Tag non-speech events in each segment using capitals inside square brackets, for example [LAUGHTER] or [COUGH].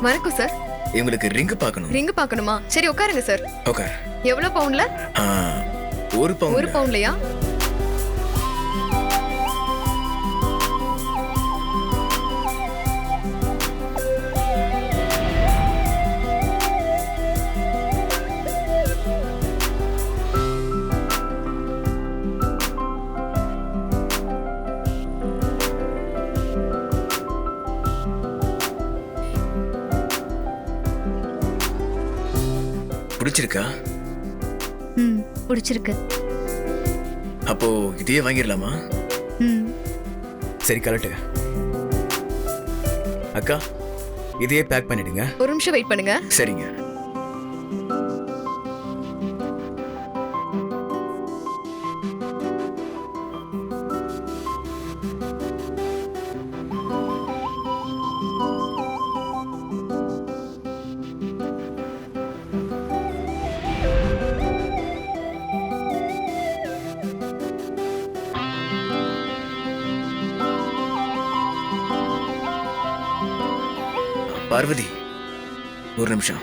வணக்கம் சார் இவங்களுக்கு ரிங் பார்க்கணும். ரிங் பார்க்கணுமா? சரி உட்காருங்க சார் ஓகே எவ்வளவு பவுன்ல? ஒரு ஒரு பவுன் பிடிச்சிருக்கா? ம் பிடிச்சிருக்கு. அப்போ இதையே வாங்கிடலாமா? ம். சரி கலட்டு அக்கா இதையே பேக் பண்ணிடுங்க. ஒரு நிமிஷம் வெயிட் பண்ணுங்க. சரிங்க. பார்வதி ஒரு நிமிஷம்.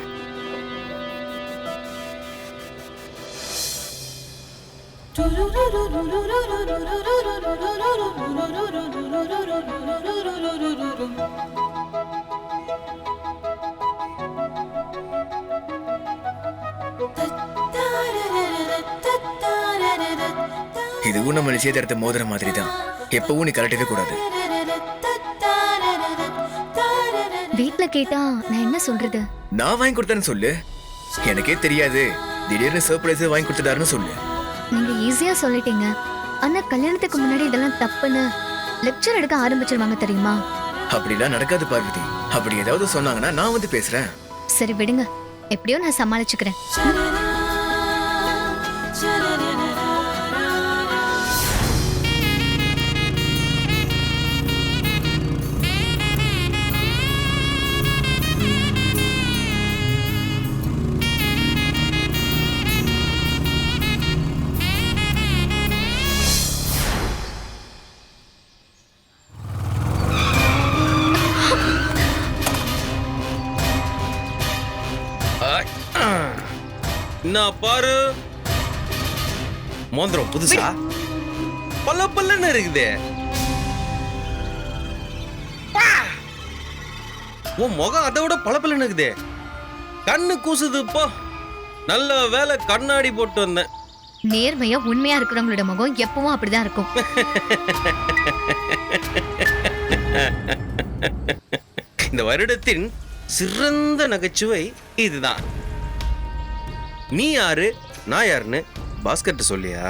இதுவும் நம்ம நிச்சயதார்த்த மோதிர மாதிரி தான் எப்பவும் நீ கலட்டவே கூடாது வீட்ல கேட்டா நான் என்ன சொல்றது? நான் வாங்கி கொடுத்தேன்னு சொல்லு. எனக்கே தெரியாது. திடீர்னு சர்ப்ரைஸ் வாங்கி கொடுத்துட்டாருன்னு சொல்லு. நீங்க ஈஸியா சொல்லிட்டீங்க. ஆனா கல்யாணத்துக்கு முன்னாடி இதெல்லாம் தப்புன்னு லெக்சர் எடுக்க ஆரம்பிச்சிருவாங்க தெரியுமா? அப்படிலாம் நடக்காது பார்வதி. அப்படி ஏதாவது சொன்னாங்கன்னா நான் வந்து பேசுறேன். சரி விடுங்க. எப்படியோ நான் சமாளிச்சுக்கிறேன். பாரு. மோந்திரம் புதுசா? பல்ல பல்லன்னு இருக்குது. உன் முகம் அதை விட பல இருக்குது. கண்ணு கூசுது இப்போ நல்ல வேலை கண்ணாடி போட்டு வந்தேன். நேர்மையா உண்மையா இருக்கிறவங்களோட முகம் எப்பவும் அப்படிதான் இருக்கும். இந்த வருடத்தின் சிறந்த நகைச்சுவை இதுதான். நீ யாரு? நான் யாருன்னு பாஸ்கர்ட்ட சொல்லியா?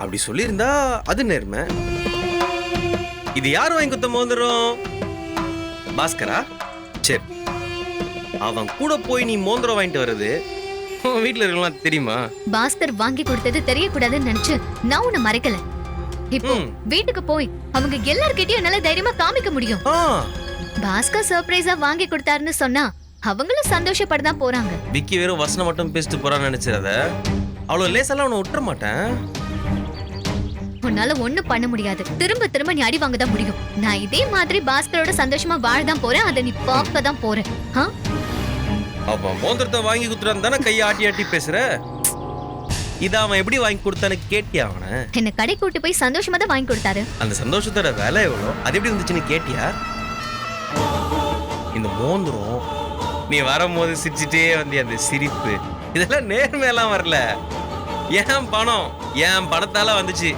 அப்படி சொல்லியிருந்தா அது நேர்மை. இது யார் வாங்கி கொடுத்த மோதிரம்? பாஸ்கரா? சரி. அவன் கூட போய் நீ மோதிரம் வாங்கிட்டு வர்றது வீட்டில் இருக்கலாம் தெரியுமா? பாஸ்கர் வாங்கி கொடுத்தது தெரியக்கூடாதுன்னு நினைச்சு நான் உன்னை மறைக்கல. இப்போ. வீட்டுக்கு போய் அவங்க எல்லார்கிட்டயும் என்னால தைரியமா காமிக்க முடியும். பாஸ்கர் சர்ப்ரைஸா வாங்கி கொடுத்தாருன்னு சொன்னா அவங்களும் சந்தோஷப்பட தான் போறாங்க. விக்கி வெறும் வசனம் மட்டும் பேசிட்டு போறான்னு நினைச்சிடாத. அவ்வளோ லேசெல்லாம் அவனை விட்டுற மாட்டேன். உன்னால ஒண்ணும் பண்ண முடியாது. திரும்ப திரும்ப நீ அடி வாங்க தான் முடியும். நான் இதே மாதிரி பாஸ்கரோட சந்தோஷமா வாழ தான் போறேன். அதை நீ பார்க்க தான் போறேன். ஆ? அவன் மோதிரத்தை வாங்கி கொடுத்துறான் தானே கையை ஆட்டி ஆட்டி பேசுற? இதை அவன் எப்படி வாங்கி கொடுத்தான்னு கேட்டியா அவனை? என்னை கடை கூட்டு போய் சந்தோஷமா தான் வாங்கி கொடுத்தாரு. அந்த சந்தோஷத்தோட விலை எவ்வளோ? அது எப்படி வந்துச்சுன்னு கேட்டியா? இந்த மோந்திரம் நீ வரும்போது சிரிச்சிட்டே வந்திய அந்த சிரிப்பு. இதெல்லாம் நேர்மையெல்லாம் வரல. ஏன் பணம்? என் பணத்தால வந்துச்சு?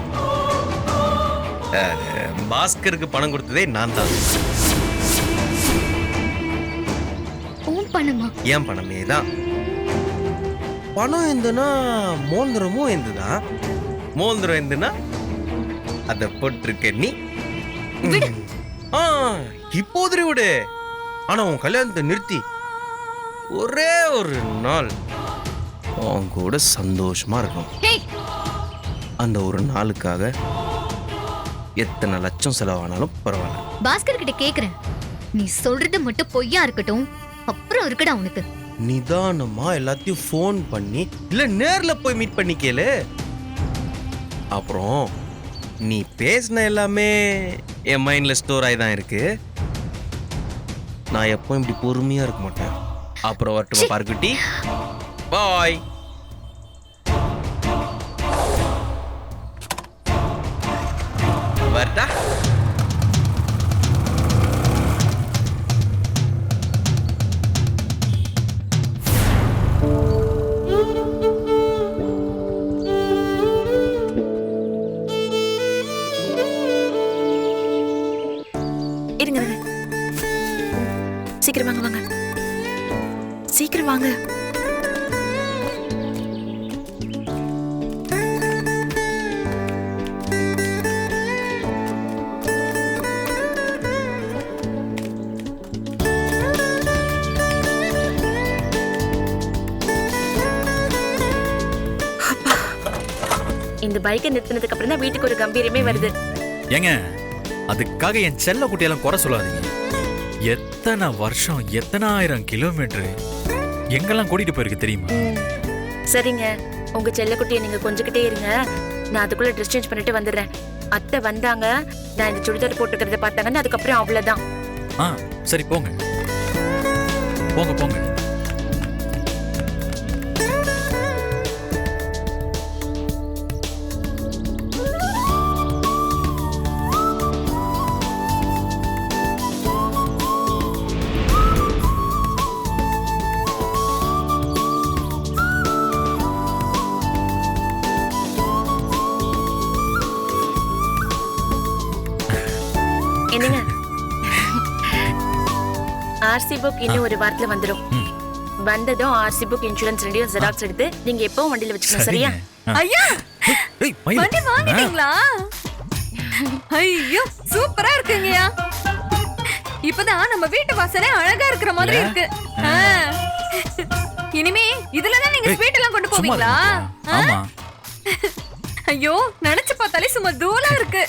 பாஸ்கருக்கு பணம் கொடுத்ததே நான் தான். உன் பணமா? என் பணமே தான். பணம் எந்துனா மோந்திரமும் எந்துதான் மோந்திரம் எந்துனா அதை போட்டிருக்க நீ. இப்போது விடு. ஆனா உன் கல்யாணத்தை நிறுத்தி. ஒரே ஒரு நாள். உன் கூட சந்தோஷமா இருக்கும் ஹேய் அந்த ஒரு நாளுக்காக எத்தனை லட்சம் செலவானாலும் பரவாயில்ல. பாஸ்கர் கிட்ட கேக்குறேன். நீ சொல்றது மட்டும் பொய்யா இருக்கட்டும். அப்புறம் இருக்குடா உனக்கு. நிதானமா எல்லாத்தையும் ஃபோன் பண்ணி இல்ல நேர்ல போய் மீட் பண்ணி கேளு. அப்புறம் நீ பேசின எல்லாமே என் மைண்ட்ல ஸ்டோர் ஆகி தான் இருக்கு. நான் எப்பவும் இப்படி பொறுமையா இருக்க மாட்டேன். அப்புறம் வரட்டுமா பார்க்குட்டி. பாய். வரட்டா. சீக்கிரம் வாங்க. இந்த பைக்கை நிறுத்தினதுக்கு அப்புறம் தான் வீட்டுக்கு ஒரு கம்பீரமே வருது. ஏங்க அதுக்காக என் செல்ல குட்டியெல்லாம் குறை சொல்லாதீங்க. எத்தனை வருஷம் எத்தனை ஆயிரம் கிலோமீட்டர் எங்கெல்லாம் கூட்டிட்டு போயிருக்கு தெரியுமா. சரிங்க. உங்க செல்லக்குட்டியை நீங்க கொஞ்சிக்கிட்டே இருங்க. நான் அதுக்குள்ள ட்ரெஸ் சேஞ்ச் பண்ணிட்டு வந்துடுறேன். அத்தை வந்தாங்க. நான் இந்த சுடிதார் போட்டுக்கிறத பார்த்தாங்கன்னா அதுக்கப்புறம் அவ்வளவுதான். ஆ சரி போங்க. போங்க போங்க. ஆர்சி புக் இன்னும் ஒரு வாரத்துல வந்துடும். வந்ததும் ஆர்சி புக் இன்சூரன்ஸ் ரெண்டையும் ஜெராக்ஸ் எடுத்து நீங்க எப்பவும் வண்டியில வச்சுக்கணும் சரியா. ஐயா. வண்டி வாங்கிட்டீங்களா? ஐயோ சூப்பரா இருக்குங்கய்யா. இப்பதான் நம்ம வீட்டு வாசலே அழகா இருக்கிற மாதிரி? இருக்கு. ஆ. இனிமே இதுலதான் நீங்க ஸ்வீட் எல்லாம் கொண்டு போவீங்களா? ஐயோ நினைச்சு பார்த்தாலே சும்மா தூளா இருக்கு.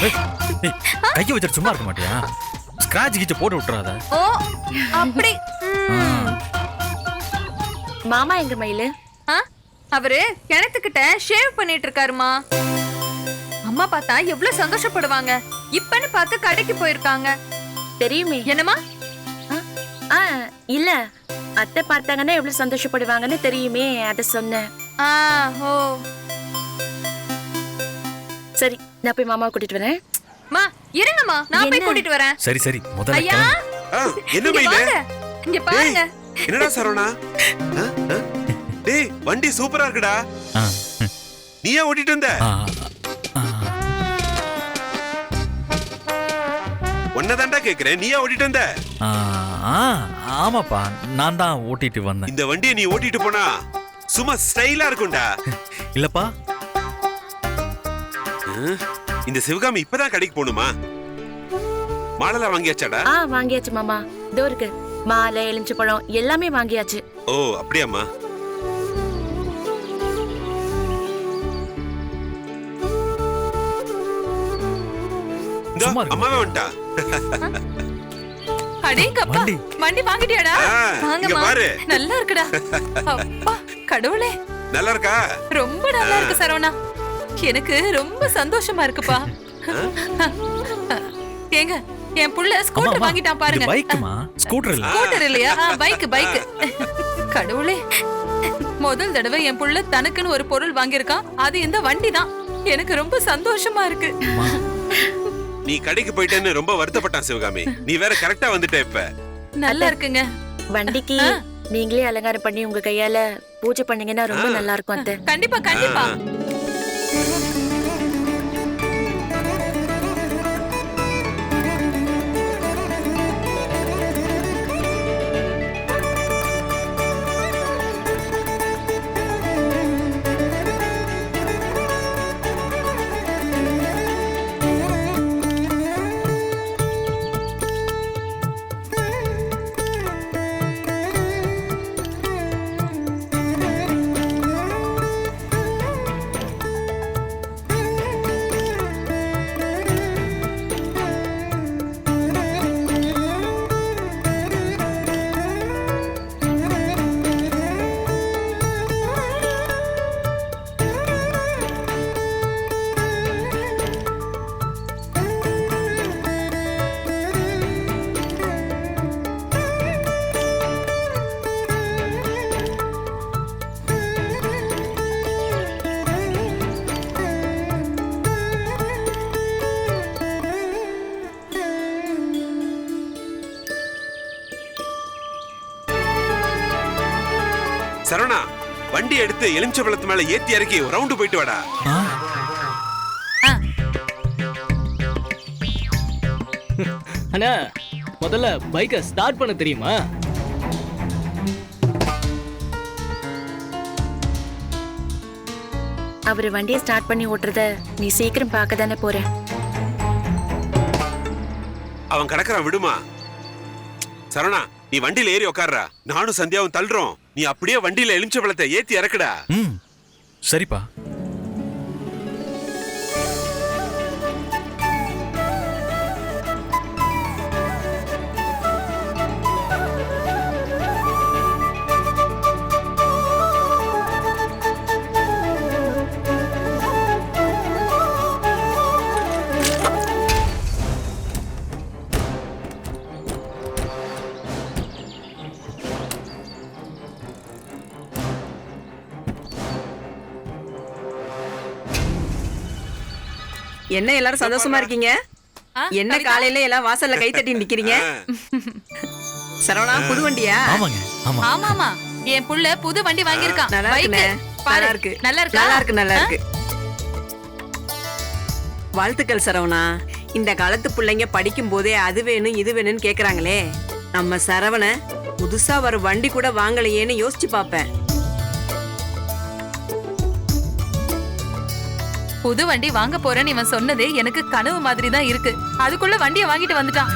கையை வச்சுட்டு சும்மா இருக்க மாட்டியா? ஸ்கிராட்ச் கீச்ச போட்டு விட்டுறாத. ஓ அப்படி. மாமா எங்க மயிலு? ஆ, அவரு கிணத்துக்கிட்ட ஷேவ் பண்ணிட்டு இருக்காருமா. அம்மா பார்த்தா எவ்வளவு சந்தோஷப்படுவாங்க. இப்பன்னு பார்த்து கடைக்கு போயிருக்காங்க. தெரியுமே. என்னமா ஆ? ஆ இல்ல. அத்தை பார்த்தாங்கன்னா எவ்வளவு சந்தோஷப்படுவாங்கன்னு தெரியுமே அத சொன்னேன். சரி நான் போய் மாமாவை கூட்டிட்டு வரேன். மா இருங்கம்மா. நான் போய்? கூட்டிட்டு வரேன். சரி சரி. முதல்ல ஐயா? என்ன வாங்க. இங்க பாருங்க. என்னடா சரவணா? டேய் வண்டி சூப்பரா இருக்குடா. ஆ, நீ ஏன் ஓட்டிட்டு ஆ, உன்னதான்டா கேக்குறேன். நீ ஏன் ஓட்டிட்டு வந்த? ஆமாப்பா. நான் தான் ஓட்டிட்டு வந்தேன். இந்த வண்டியை நீ ஓட்டிட்டு போனா சும்மா ஸ்டைலா இருக்கும்டா. இல்லப்பா இந்த சிவகாமி இப்பதான் கடைக்கு போகணுமா? மாடலா வாங்கியாச்சாடா? ஆ வாங்கியாச்சு மாமா. இதோ இருக்கு. மாலை எலுமிச்சை பழம் எல்லாமே வாங்கியாச்சு. ஓ அப்படியாம்மா. இந்தா, சும்மா இருக்க அம்மாவே வந்துட்டா. அடேங்கப்பா வாங்கிட்டியாடா? ஆ, இங்க வாங்கம்மா பாரு. நல்லா இருக்குடா. அப்பா கடவுளே. நல்லா இருக்கா? ரொம்ப நல்லா இருக்கு சரவணா. எனக்கு ரொம்ப சந்தோஷமா இருக்குப்பா. ஏங்க என் புள்ள ஸ்கூட்டர் வாங்கிட்டான் பாருங்க. பைக்குமா ஸ்கூட்டர் இல்ல? ஸ்கூட்டர் இல்லையா? பைக் பைக் கடவுளே. முதல் தடவை என் புள்ள தனக்குன்னு ஒரு பொருள் வாங்கியிருக்கான். அது இந்த வண்டி தான் எனக்கு ரொம்ப சந்தோஷமா இருக்கு. நீ கடைக்கு போயிட்டேன்னு ரொம்ப வருத்தப்பட்டான் சிவகாமி. நீ வேற கரெக்டா வந்துட்ட இப்ப. நல்லா இருக்குங்க. வண்டிக்கு நீங்களே அலங்காரம் பண்ணி உங்க கையால பூஜை பண்ணீங்கன்னா ரொம்ப நல்லா இருக்கும் அத்தை. கண்டிப்பா கண்டிப்பா. சரவணா வண்டி எடுத்து எலுமிச்சபழத்து மேல ஏத்தி இறக்கி ரவுண்டு போயிட்டு வாடா. அண்ணா முதல்ல பைக்கை ஸ்டார்ட் பண்ண தெரியுமா? அவர் வண்டியை ஸ்டார்ட் பண்ணி ஓட்டுறத நீ சீக்கிரம் பார்க்க தானே போற அவன் கிடக்குறான் விடுமா. சரவணா நீ வண்டியில ஏறி உக்காருடா நானும் சந்தியாவும் தள்ளுறோம். நீ அப்படியே வண்டியில எலுமிச்சபழத்தை ஏத்தி இறக்குடா. ம். சரிப்பா. என்ன எல்லாரும் சந்தோஷமா இருக்கீங்க? என்ன? காலையில எல்லாம் வாசல்ல கை தட்டி நிக்கிறீங்க? சரவணா புது வண்டியா? ஆமாங்க ஆமா. ஆமாமா. என் புள்ள புது வண்டி வாங்கியிருக்கான் நல்லா பாரு. இருக்கு. நல்லா இருக்கா? நல்லா இருக்கு நல்லா? இருக்கு. வாழ்த்துக்கள் சரவணா. இந்த காலத்து பிள்ளைங்க படிக்கும் போதே அது வேணும் இது வேணும்னு கேக்குறாங்களே. நம்ம சரவண புதுசா ஒரு வண்டி கூட வாங்கலையேன்னு யோசிச்சு பாப்பேன் புது வண்டி வாங்க போறேன்னு இவன் சொன்னதே எனக்கு கனவு மாதிரி தான் இருக்கு. அதுக்குள்ள வண்டியை வாங்கிட்டு வந்துட்டான்.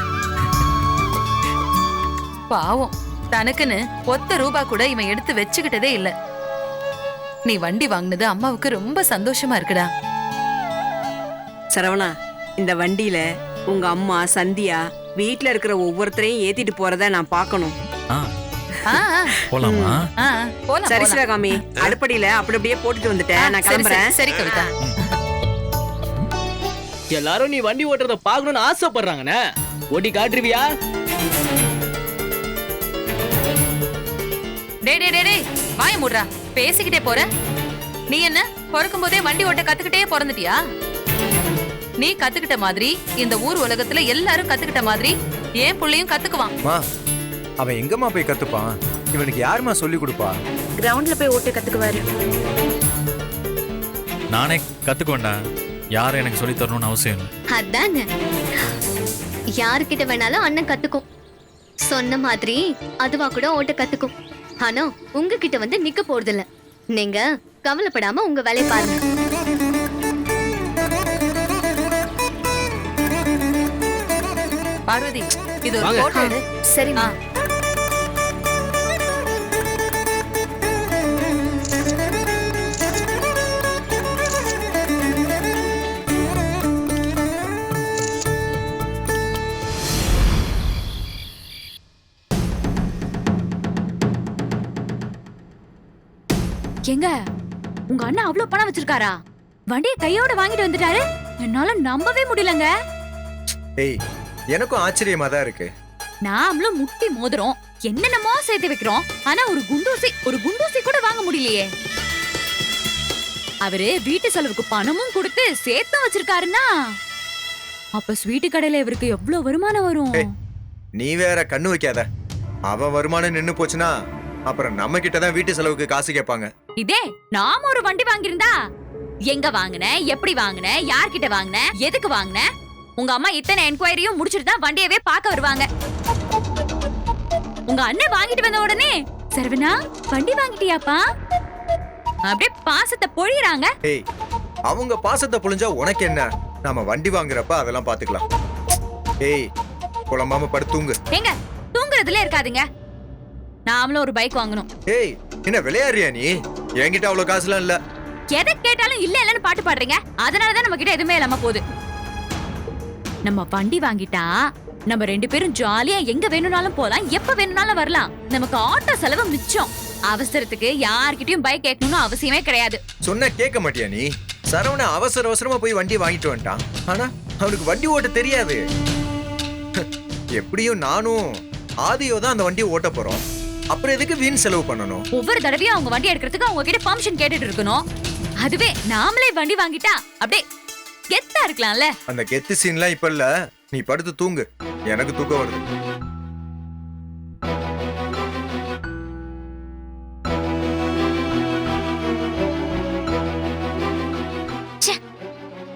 பாவம் தனக்குன்னு ஒத்த ரூபா கூட இவன் எடுத்து வச்சுக்கிட்டதே இல்ல. நீ வண்டி வாங்கினது அம்மாவுக்கு ரொம்ப சந்தோஷமா இருக்குடா. சரவணா இந்த வண்டியில உங்க அம்மா சந்தியா வீட்ல இருக்கிற ஒவ்வொருத்தரையும் ஏத்திட்டு போறத நான் பார்க்கணும். ஆ. போலாமா? போலாம், சரி. சிவகாமி. அடுப்படியில அப்படி அப்படியே போட்டுட்டு வந்துட்டேன். நான் கிளம்புறேன். சரி, கவிதா. எல்லாரும் நீ வண்டி ஓட்டுறத பார்க்கணும்னு ஆசைப்படுறாங்கண்ணே. ஓட்டி காட்டுருவியா டேய் டேய் டேய், டேய். வாய மூடுறா. பேசிக்கிட்டே போற. நீ என்ன? பிறக்கும் போதே வண்டி ஓட்ட கத்துக்கிட்டே பிறந்துட்டியா? நீ கத்துக்கிட்ட மாதிரி இந்த ஊர் உலகத்துல எல்லாரும் கத்துக்கிட்ட மாதிரி என் புள்ளையும் கத்துக்குவான். அவன் எங்கம்மா போய் கத்துப்பான்? இவனுக்கு யாரும்மா சொல்லி கொடுப்பா? கிரவுண்ட்ல போய் ஓட்ட கத்துக்குவாரு. நானே கத்துக்கோண்டா. யாரும் எனக்கு சொல்லி தரணும்னு அவசியம் இல்லை. அதானே. யாருக்கிட்ட வேணாலும் அண்ணன் கத்துக்கும். சொன்ன மாதிரி அதுவா கூட ஓட்ட கத்துக்கும். ஆனா உங்ககிட்ட வந்து நிக்க போறதில்ல. நீங்க கவலைப்படாம உங்க வேலையை பாருங்க. பார்வதி இது ஒரு வாங்க. போட்டோ எடு. சரிம்மா. எங்க? உங்க அண்ணன் அவ்வளவு பணம் வச்சிருக்காரா? வண்டியை கையோட வாங்கிட்டு வந்துட்டாரு. என்னால நம்பவே முடியலங்க. ஏய் எனக்கும் ஆச்சரியமா தான் இருக்கு. நாமளும் முட்டி மோதுறோம். என்னென்னமோ சேர்த்து வைக்கிறோம். ஆனா ஒரு குண்டூசி ஒரு குண்டூசி கூட வாங்க முடியலையே. அவரு வீட்டு செலவுக்கு பணமும் கொடுத்து சேர்த்தும் வச்சிருக்காருன்னா அப்ப ஸ்வீட்டு கடையில இவருக்கு எவ்வளவு வருமானம் வரும். நீ வேற கண்ணு வைக்காத. அவன் வருமானம் நின்னு போச்சுன்னா அப்புறம் நம்ம கிட்ட தான் வீட்டு செலவுக்கு காசு கேட்பாங்க. இதே நாம ஒரு வண்டி வாங்கியிருந்தா? எங்க வாங்குன? எப்படி வாங்குன? யார்கிட்ட வாங்குன? எதுக்கு வாங்குன? உங்க அம்மா இத்தனை என்கொயரியும் முடிச்சிட்டு தான் வண்டியவே பார்க்க வருவாங்க. உங்க அண்ணன் வாங்கிட்டு வந்த உடனே சரவணா வண்டி வாங்கிட்டியாப்பா? அப்படியே பாசத்தை பொழியறாங்க. ஏய் அவங்க பாசத்தை புழிஞ்சா உனக்கு என்ன? நாம வண்டி வாங்குறப்ப அதெல்லாம் பாத்துக்கலாம். ஏய் குழம்பாம படுத்தூங்கு ஏங்க தூங்குறதுல இருக்காதுங்க. நாமளும் ஒரு பைக் வாங்கணும். ஏய் என்ன விளையாடுறியா நீ? என்கிட்ட அவ்வளவு காசுலாம் இல்ல. எதை கேட்டாலும் இல்ல இல்லன்னு பாட்டு பாடுறீங்க? அதனாலதான் நம்ம கிட்ட எதுவுமே இல்லாம போகுது. நம்ம வண்டி வாங்கிட்டா நம்ம ரெண்டு பேரும் ஜாலியா எங்க வேணும்னாலும் போலாம் எப்ப வேணும்னாலும் வரலாம். நமக்கு ஆட்டோ செலவு மிச்சம். அவசரத்துக்கு யார்கிட்டயும் பைக் கேட்கணும்னு அவசியமே கிடையாது. சொன்னா கேட்க மாட்டியா நீ? சரவண அவசர அவசரமா போய் வண்டி வாங்கிட்டு வந்துட்டான். ஆனா அவனுக்கு வண்டி ஓட்ட தெரியாது. எப்படியும் நானும் ஆதியோ தான் அந்த வண்டியை ஓட்ட போறோம். அப்புறம் எதுக்கு வீண் செலவு பண்ணணும்? ஒவ்வொரு தடவையும் அவங்க வண்டி எடுக்கிறதுக்கு அவங்க கிட்ட பர்மிஷன் கேட்டுட்டு இருக்கணும். அதுவே நாமளே வண்டி வாங்கிட்டா அப்படியே கெத்தா இருக்கலாம்ல. அந்த கெத்து சீன்லாம் இப்ப இல்ல. நீ படுத்து தூங்கு. எனக்கு தூக்கம் வருது.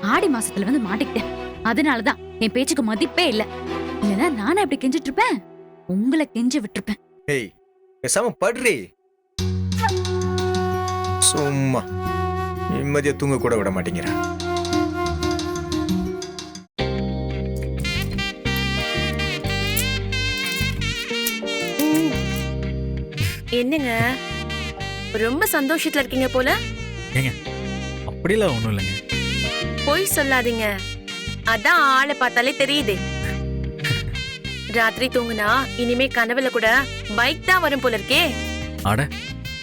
ஆடி மாசத்துல வந்து மாட்டிக்கிட்டேன். அதனாலதான் என் பேச்சுக்கு மதிப்பே இல்ல. இல்லனா நானே அப்படி கெஞ்சிட்டு இருப்பேன்? உங்களை கெஞ்ச விட்டுருப்பேன். ஏய் பேசாம படுறி. சும்மா. நிம்மதியா தூங்க கூட விட மாட்டேங்கிற. என்னங்க? ரொம்ப சந்தோஷத்துல இருக்கீங்க போல. ஏங்க அப்படிலாம் ஒன்றும் இல்லைங்க. பொய் சொல்லாதீங்க. அதான் ஆளை பார்த்தாலே தெரியுதே. ராத்திரி தூங்குனா இனிமே கனவுல கூட பைக் தான் வரும் போல இருக்கே. அட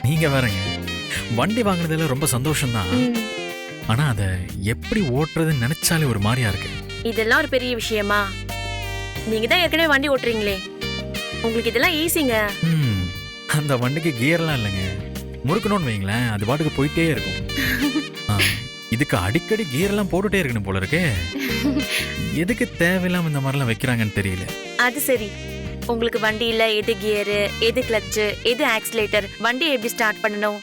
நீங்க வேறங்க. வண்டி வாங்குனதுல ரொம்ப சந்தோஷம்தான். ம், ஆனா அதை எப்படி ஓட்டுறதுன்னு நினைச்சாலே ஒரு மாதிரியா இருக்கு. இதெல்லாம் ஒரு பெரிய விஷயமா? நீங்க தான் ஏற்கனவே வண்டி ஓட்டுறீங்களே. உங்களுக்கு இதெல்லாம் ஈஸிங்க அந்த வண்டிக்கு கியர்லாம் இல்லைங்க. முறுக்கணும்னு வைங்களேன் அது பாட்டுக்கு போயிட்டே இருக்கும். இதுக்கு அடிக்கடி கியர்லாம் போட்டுட்டே இருக்கணும் போல இருக்கே. [LAUGHS] எதுக்கு தேவையில்லாம இந்த மாதிரிலாம் வைக்கிறாங்கன்னு தெரியல. அது சரி. உங்களுக்கு வண்டியில எது கியரு எது கிளச்சு எது ஆக்சிலேட்டர் வண்டி எப்படி ஸ்டார்ட் பண்ணணும்.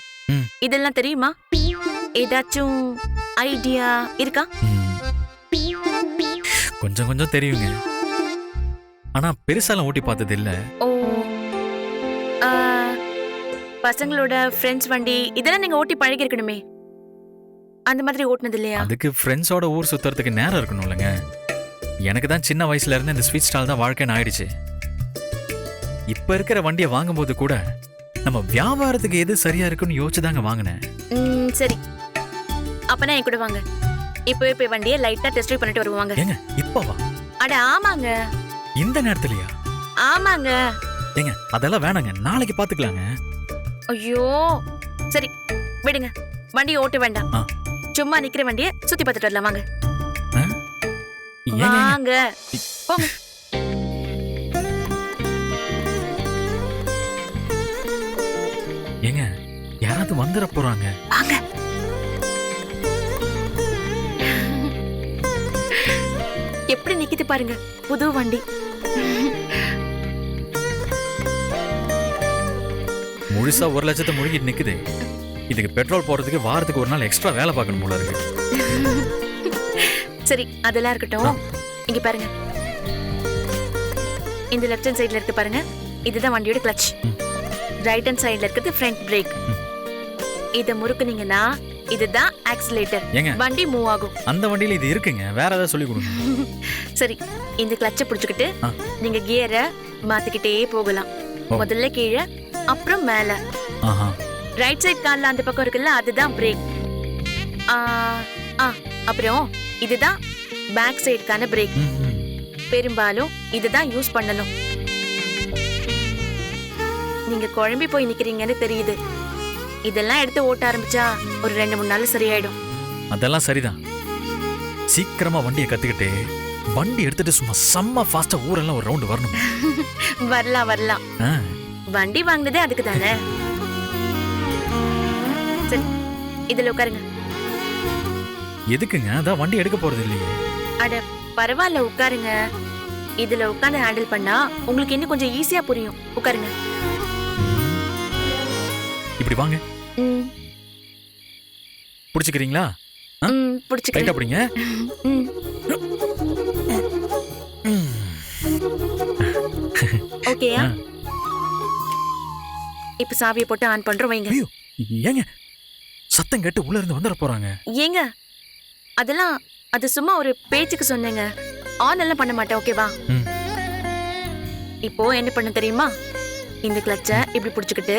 இதெல்லாம் தெரியுமா? ஏதாச்சும் ஐடியா இருக்கா. கொஞ்சம் கொஞ்சம் தெரியுங்க. ஆனா பெருசாலாம் ஓட்டி பார்த்தது இல்ல ஓ. ஆ, பசங்களோட ஃப்ரெண்ட்ஸ் வண்டி இதெல்லாம் நீங்க ஓட்டி பழகி இருக்கணுமே அந்த மாதிரி ஓட்டுனது இல்லையா? அதுக்கு ஃப்ரெண்ட்ஸோட ஊர் சுத்துறதுக்கு நேரம் இருக்கணும் இல்லைங்க. எனக்கு தான் சின்ன வயசுல இருந்து இந்த ஸ்வீட் ஸ்டால் தான் வாழ்க்கைன்னு ஆயிடுச்சு. இப்ப இருக்கிற வண்டியை வாங்கும்போது கூட நம்ம வியாபாரத்துக்கு எது சரியா இருக்குன்னு யோசிச்சு தாங்க வாங்கினேன். ம், சரி. அப்பனா என் கூட வாங்க. இப்பவே போய் வண்டியை லைட்டா டெஸ்ட் பண்ணிட்டு வருவாங்க ஏங்க இப்பவா அட ஆமாங்க. இந்த நேரத்துலயா? ஆமாங்க. ஏங்க அதெல்லாம் வேணாங்க. நாளைக்கு பாத்துக்கலாங்க. ஐயோ. சரி விடுங்க. வண்டியை ஓட்ட வேண்டாம். ஆ. சும்மா நிக்கிற வண்டியை சுத்தி பார்த்துட்டு வரலாம் வாங்க. வாங்க. போங்க. ஏங்க யாராவது வந்துட போறாங்க? வாங்க. எப்படி நிக்குது பாருங்க புது வண்டி. முழுசா ஒரு லட்சத்தை முழுகிட்டு நிக்குது. இதுக்கு பெட்ரோல் போடுறதுக்கு வாரத்துக்கு ஒரு நாள் எக்ஸ்ட்ரா வேலை பார்க்கணும் போல இருக்கு. சரி அதெல்லாம் இருக்கட்டும். இங்க பாருங்க. இந்த லெஃப்ட் ஹேண்ட் சைடுல இருக்கு பாருங்க. இதுதான் வண்டியோட கிளட்ச் ம். ரைட் ஹேண்ட் சைடுல இருக்கிறது ஃப்ரண்ட் பிரேக். இத முறுக்குனீங்கன்னா இதுதான் ஆக்சிலேட்டர் வண்டி மூவ் ஆகும். அந்த வண்டியில இது இருக்குங்க. வேற ஏதாவது சொல்லி கொடுங்க. [LAUGHS] சரி இந்த கிளட்சை பிடிச்சுக்கிட்டு. நீங்க கியரை மாத்திக்கிட்டே போகலாம். முதல்ல கீழே அப்புறம் மேல. ஆஹா. ரைட் சைடு கால்ல அந்த பக்கம் இருக்குல்ல அதுதான் பிரேக் ஆ ஆ அப்புறம் இதுதான் பேக் சைடுக்கான பிரேக். பெரும்பாலும் இதுதான் யூஸ் பண்ணணும். நீங்க குழம்பி போய் நிக்கிறீங்கன்னு தெரியுது. இதெல்லாம் எடுத்து ஓட்ட ஆரம்பிச்சா ஒரு ரெண்டு மூணு நாள் சரியாயிடும். அதெல்லாம் சரிதான். சீக்கிரமா வண்டியை கத்துக்கிட்டு வண்டி எடுத்துட்டு சும்மா செம்ம ஃபாஸ்டா ஊரெல்லாம் ஒரு ரவுண்டு வரணும். [LAUGHS] வரலாம் வரலாம். வண்டி வாங்கினதே அதுக்கு தானே இதுல உட்காருங்க. எதுக்குங்க? அதான் வண்டி எடுக்க போறது இல்லையே. அட பரவாயில்ல உட்காருங்க. இதுல உட்கார்ந்து ஹேண்டில் பண்ணா உங்களுக்கு இன்னும் கொஞ்சம் ஈஸியா புரியும். உட்காருங்க. இப்படி வாங்க. ம். பிடிச்சிக்கிறீங்களா? ம் பிடிச்சிக்கிறேன். அப்படிங்க ம். ஓகேயா. இப்ப சாவியை போட்டு ஆன் பண்றோம் வைங்க. ஏங்க? சத்தம் கேட்டு உள்ள இருந்து வந்துட போறாங்க. ஏங்க அதெல்லாம் அது சும்மா ஒரு பேச்சுக்கு சொன்னேங்க. ஆன் எல்லாம் பண்ண மாட்டேன் ஓகேவா. இப்போ என்ன பண்ண தெரியுமா? இந்த கிளச்சை இப்படி பிடிச்சுக்கிட்டு.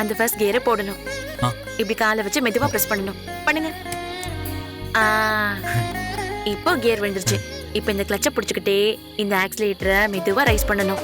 அந்த ஃபர்ஸ்ட் கியரை போடணும். இப்படி காலை வச்சு மெதுவா பிரஸ் பண்ணணும். பண்ணுங்க. இப்போ கியர் விழுந்துருச்சு. இப்போ இந்த கிளச்சை பிடிச்சுக்கிட்டே இந்த ஆக்சிலேட்டரை மெதுவா ரைஸ் பண்ணணும்.